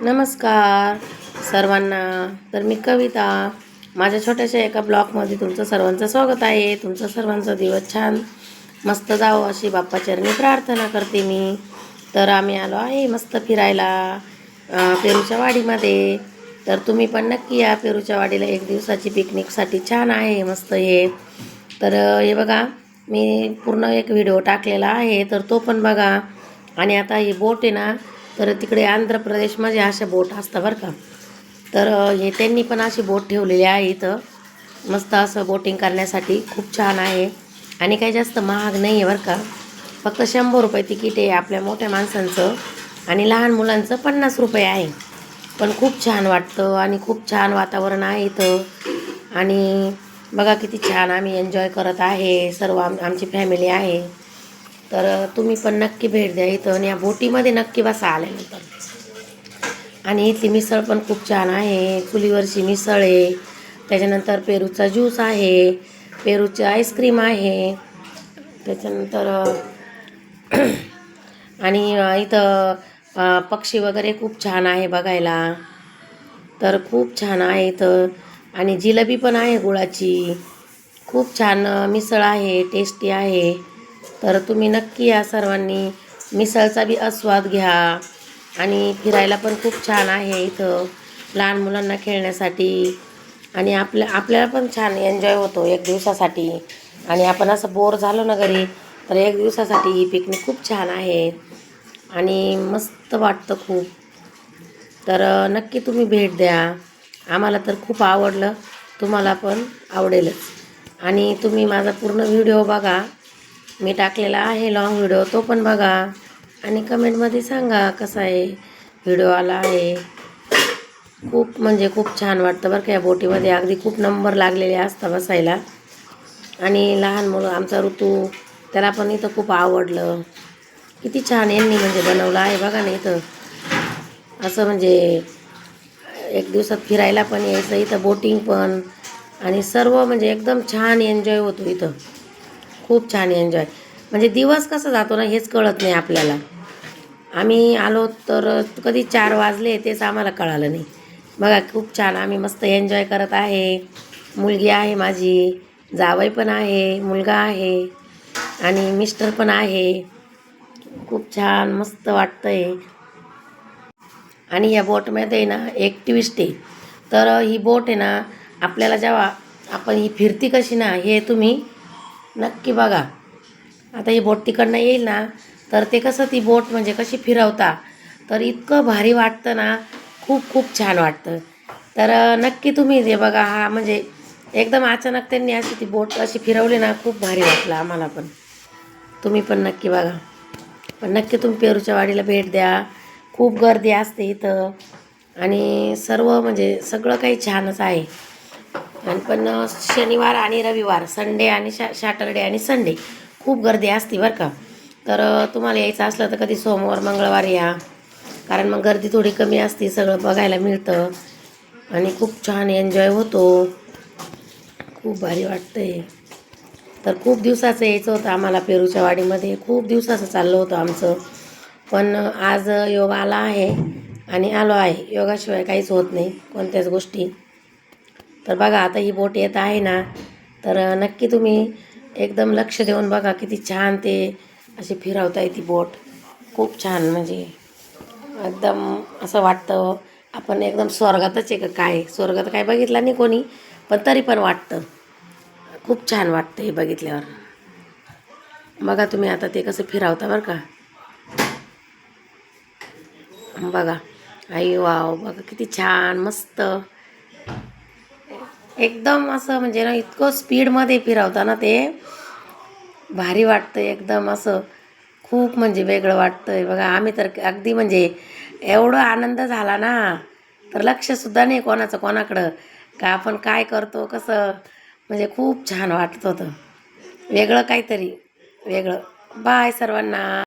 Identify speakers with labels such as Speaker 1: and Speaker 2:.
Speaker 1: नमस्कार सर्वांना. तर मी कविता. माझ्या छोट्याशा एका ब्लॉगमध्ये तुमचं सर्वांचं स्वागत आहे. तुमचं सर्वांचा दिवस छान मस्त जावं अशी बाप्पाचरणी प्रार्थना करते मी. तर आम्ही आलो आहे मस्त फिरायला पेरूच्या वाडीमध्ये. तर तुम्ही पण नक्की या पेरूच्या वाडीला. एक दिवसाची पिकनिकसाठी छान आहे मस्त हे. तर हे बघा मी पूर्ण एक व्हिडिओ टाकलेला आहे. तर तो पण बघा. आणि आता ही बोट आहे ना तर तिकडे आंध्र प्रदेशमध्ये अशा बोट असतात बरं का. तर हे त्यांनी पण अशी बोट ठेवलेली आहे इथं. मस्त असं बोटिंग करण्यासाठी खूप छान आहे. आणि काही जास्त महाग नाही आहे बरं का. फक्त शंभर रुपये तिकीट आहे आपल्या मोठ्या माणसांचं. आणि लहान मुलांचं पन्नास रुपये आहे. पण खूप छान वाटतं आणि खूप छान वातावरण आहे इथं. आणि बघा किती छान आम्ही एन्जॉय करत आहे. सर्व आम आमची फॅमिली आहे. तर तुम्ही पण नक्की भेट द्या इथं आणि या बोटीमध्ये नक्की बसा आल्यानंतर. आणि इथली मिसळ पण खूप छान आहे. चुलीवरची मिसळ आहे. त्याच्यानंतर पेरूचा ज्यूस आहे. पेरूची आईस्क्रीम आहे. त्याच्यानंतर आणि इथं पक्षी वगैरे खूप छान आहे बघायला. तर खूप छान आहे इथं. आणि जिलेबी पण आहे गुळाची. खूप छान मिसळ आहे. टेस्टी आहे. तर तुम्ही नक्की या सर्वांनी. मिसळचा बी आस्वाद घ्या. आणि फिरायला पण खूप छान आहे इथं. लहान मुलांना खेळण्यासाठी. आणि आपल्या आपल्याला पण छान एन्जॉय होतो एक दिवसासाठी. आणि आपण असं बोर झालो ना घरी तर एक दिवसासाठी ही पिकनिक खूप छान आहे. आणि मस्त वाटतं खूप. तर नक्की तुम्ही भेट द्या. आम्हाला तर खूप आवडलं. तुम्हाला पण आवडेलच. आणि तुम्ही माझा पूर्ण व्हिडिओ बघा. मी टाकलेला आहे लॉंग व्हिडिओ तो पण बघा. आणि कमेंटमध्ये सांगा कसा आहे व्हिडिओ आला आहे. खूप म्हणजे खूप छान वाटतं बरं का या बोटीमध्ये. अगदी खूप नंबर लागलेले असतात बसायला. आणि लहान मुलं आमचा ऋतू त्याला पण इथं खूप आवडलं. किती छान यांनी म्हणजे बनवलं आहे बघा ना इथं. असं म्हणजे एक दिवसात फिरायला पण यायचं इथं बोटिंग पण. आणि सर्व म्हणजे एकदम छान एन्जॉय होतो इथं. खूप छान एन्जॉय म्हणजे दिवस कसा जातो ना हेच कळत नाही आपल्याला. आम्ही आलो तर कधी चार वाजले तेच आम्हाला कळालं नाही. बघा खूप छान. आम्ही मस्त एन्जॉय करत आहे. मुलगी आहे माझी. जावई पण आहे. मुलगा आहे. आणि मिस्टर पण आहे. खूप छान मस्त वाटतं आहे आणि या बोटमध्ये ना एक ट्विस्ट आहे. तर ही बोट आहे ना आपल्याला जेव्हा आपण ही फिरती कशी ना हे तुम्ही नक्की बघा. आता ही बोट तिकडनं येईल ना तर ते कसं ती बोट म्हणजे कशी फिरवता तर इतकं भारी वाटतं ना. खूप खूप छान वाटतं. तर नक्की तुम्ही जे बघा हा म्हणजे एकदम अचानक त्यांनी अशी ती बोट अशी फिरवली ना खूप भारी वाटलं आम्हाला पण. तुम्ही पण नक्की बघा. पण नक्की तुम्ही पेरूच्या वाडीला भेट द्या. खूप गर्दी असते इथं. आणि सर्व म्हणजे सगळं काही छानच आहे. आणि पण शनिवार आणि रविवार संडे आणि शा सॅटरडे आणि संडे. खूप गर्दी असते बरं का. तर तुम्हाला यायचं असलं तर कधी सोमवार मंगळवार या. कारण मग गर्दी थोडी कमी असते सगळं बघायला मिळतं. आणि खूप छान एन्जॉय होतो. खूप भारी वाटतंय. तर खूप दिवसाचं यायचं होतं आम्हाला पेरूच्या वाडीमध्ये. खूप दिवसाचं चाललं होतं आमचं. पण आज योग आला आहे आणि आलो आहे. योगाशिवाय काहीच होत नाही. कोणत्याच गोष्टी. तर बघा आता ही बोट येत आहे ना तर नक्की तुम्ही एकदम लक्ष देऊन बघा किती छान ते अशी फिरवताय ती बोट. खूप छान म्हणजे एकदम असं वाटतं हो. आपण एकदम स्वर्गातच आहे का काय? स्वर्गात काय बघितलं नाही कोणी पण तरी पण वाटतं. खूप छान वाटतं हे बघितल्यावर. बघा तुम्ही आता ते कसं फिरवता बरं का. बघा आई वाव बघा किती छान मस्त. एकदम असं म्हणजे ना इतकं स्पीडमध्ये फिरवताना ते भारी वाटतं एकदम असं खूप म्हणजे वेगळं वाटतंय. बघा आम्ही तर अगदी म्हणजे एवढं आनंद झाला ना तर लक्षसुद्धा नाही कोणाचं कोणाकडं. का आपण काय करतो कसं? म्हणजे खूप छान वाटत होतं. वेगळं काहीतरी वेगळं. बाय सर्वांना.